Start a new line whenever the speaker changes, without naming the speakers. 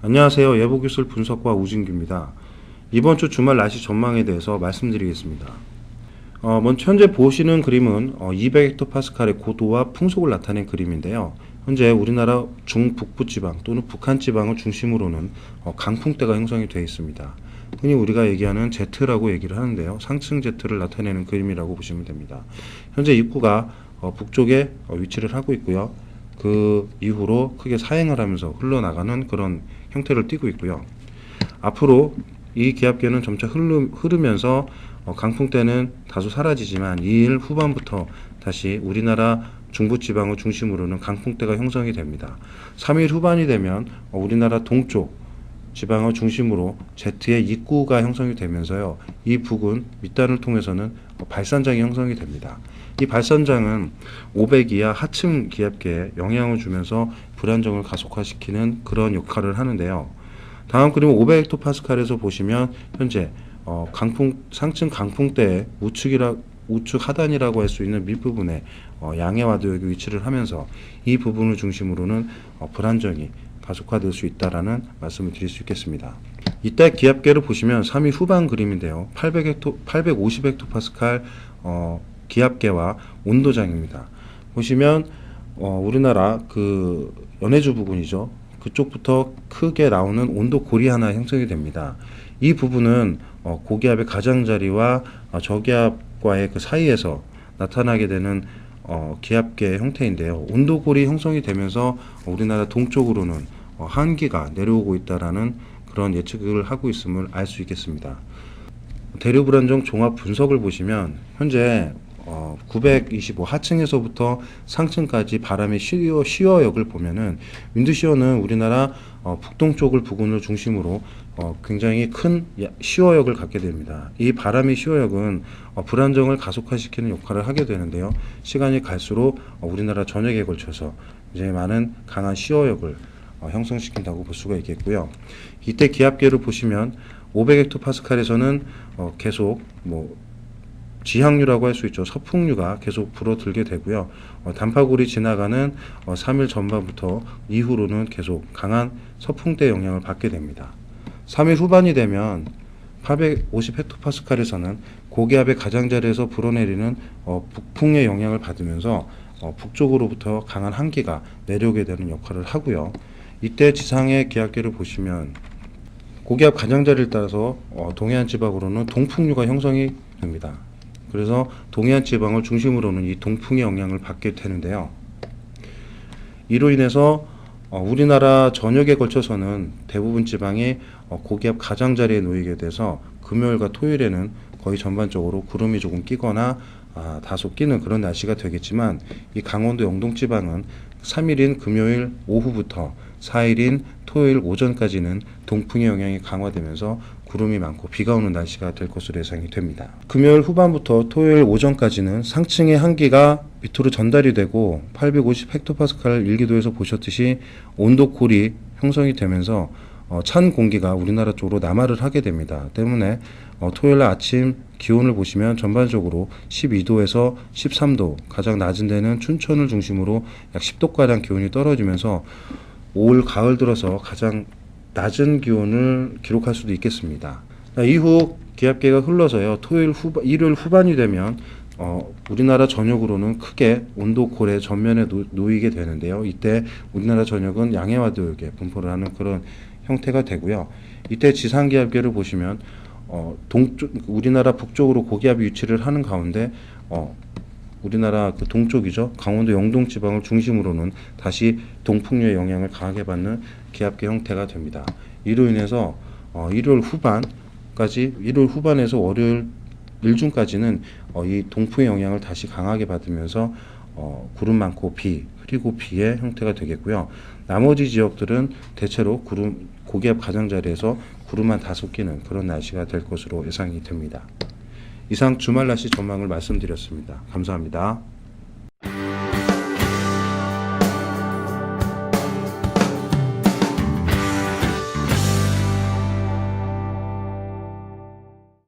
안녕하세요. 예보기술 분석과 우진규입니다. 이번 주 주말 날씨 전망에 대해서 말씀드리겠습니다. 어, 먼저 현재 보시는 그림은 어, 200헥토파스칼의 고도와 풍속을 나타낸 그림인데요. 현재 우리나라 중북부 지방 또는 북한 지방을 중심으로는 어, 강풍대가 형성이 되어 있습니다. 흔히 우리가 얘기하는 Z라고 얘기를 하는데요. 상층 Z를 나타내는 그림이라고 보시면 됩니다. 현재 입구가 어, 북쪽에 어, 위치를 하고 있고요. 그 이후로 크게 사행을 하면서 흘러나가는 그런 형태를 띠고 있고요. 앞으로 이 기압계는 점차 흐르, 흐르면서 어, 강풍 때는 다소 사라지지만 2일 후반부터 다시 우리나라 중부지방을 중심으로는 강풍대가 형성이 됩니다. 3일 후반이 되면 어, 우리나라 동쪽 지방을 중심으로 Z의 입구가 형성이 되면서요. 이 북은 밑단을 통해서는 어, 발산장이 형성이 됩니다. 이 발산장은 500 이하 하층 기압계에 영향을 주면서 불안정을 가속화시키는 그런 역할을 하는데요. 다음 그림 500헥토파스칼에서 보시면 현재 어, 강풍 상층 강풍대의 우측이라 우측 하단이라고 할 수 있는 밑부분에 어, 양해와도역이 위치를 하면서 이 부분을 중심으로는 어, 불안정이 가속화될 수 있다라는 말씀을 드릴 수 있겠습니다. 이때 기압계를 보시면 3위 후반 그림인데요. 800헥토, 850헥토파스칼 어, 기압계와 온도장입니다. 보시면 어, 우리나라 그 연해주 부분이죠. 그쪽부터 크게 나오는 온도 골이 하나 형성이 됩니다. 이 부분은 어, 고기압의 가장자리와 어, 저기압과의 그 사이에서 나타나게 되는 어, 기압계 형태인데요. 온도골이 형성이 되면서 우리나라 동쪽으로는 어, 한기가 내려오고 있다라는 그런 예측을 하고 있음을 알 수 있겠습니다. 대류 불안정 종합 분석을 보시면 현재 어, 925 하층에서부터 상층까지 바람의 시어, 시어 역을 보면은 윈드 시어는 우리나라 어, 북동쪽을 부근을 중심으로 어, 굉장히 큰 야- 시어 역을 갖게 됩니다. 이 바람의 시어 역은 어, 불안정을 가속화시키는 역할을 하게 되는데요. 시간이 갈수록 어, 우리나라 전역에 걸쳐서 이제 많은 강한 시어 역을 어, 형성시킨다고 볼 수가 있겠고요. 이때 기압계를 보시면 500헥토파스칼에서는 어, 계속 뭐 지향류라고 할 수 있죠. 서풍류가 계속 불어들게 되고요. 어, 단파골이 지나가는 어, 3일 전반부터 이후로는 계속 강한 서풍대 영향을 받게 됩니다. 3일 후반이 되면 850헥토파스칼에서는 고기압의 가장자리에서 불어내리는 어, 북풍의 영향을 받으면서 어, 북쪽으로부터 강한 한기가 내려오게 되는 역할을 하고요. 이때 지상의 기압계를 보시면 고기압 가장자리를 따라서 어, 동해안 지방으로는 동풍류가 형성이 됩니다. 그래서 동해안 지방을 중심으로는 이 동풍의 영향을 받게 되는데요. 이로 인해서 어, 우리나라 전역에 걸쳐서는 대부분 지방이 어, 고기압 가장자리에 놓이게 돼서 금요일과 토요일에는 거의 전반적으로 구름이 조금 끼거나 아, 다소 끼는 그런 날씨가 되겠지만 이 강원도 영동 지방은 3일인 금요일 오후부터 4일인 토요일 오전까지는 동풍의 영향이 강화되면서 구름이 많고 비가 오는 날씨가 될 것으로 예상이 됩니다. 금요일 후반부터 토요일 오전까지는 상층의 한기가 밑으로 전달이 되고 850 헥토파스칼 일기도에서 보셨듯이 온도골이 형성이 되면서 어, 찬 공기가 우리나라 쪽으로 남하를 하게 됩니다. 때문에 어, 토요일 날 아침 기온을 보시면 전반적으로 12도에서 13도, 가장 낮은 데는 춘천을 중심으로 약 10도가량 기온이 떨어지면서 올 가을 들어서 가장 낮은 기온을 기록할 수도 있겠습니다. 자, 이후 기압계가 흘러서요. 토요일 후반, 일요일 후반이 되면 어, 우리나라 전역으로는 크게 온도골의 전면에 놓, 놓이게 되는데요. 이때 우리나라 전역은 양해와도역에 분포를 하는 그런 형태가 되고요. 이때 지상기압계를 보시면 어, 동쪽 우리나라 북쪽으로 고기압이 위치를 하는 가운데 어, 우리나라 그 동쪽이죠. 강원도 영동 지방을 중심으로는 다시 동풍류의 영향을 강하게 받는 기압계 형태가 됩니다. 이로 인해서 어, 일요일 후반까지 일요일 후반에서 월요일 일중까지는 어, 이 동풍의 영향을 다시 강하게 받으면서 어, 구름 많고 비 그리고 비의 형태가 되겠고요. 나머지 지역들은 대체로 구름 고기압 가장자리에서 구름만 다소 끼는 그런 날씨가 될 것으로 예상이 됩니다. 이상 주말 날씨 전망을 말씀드렸습니다. 감사합니다.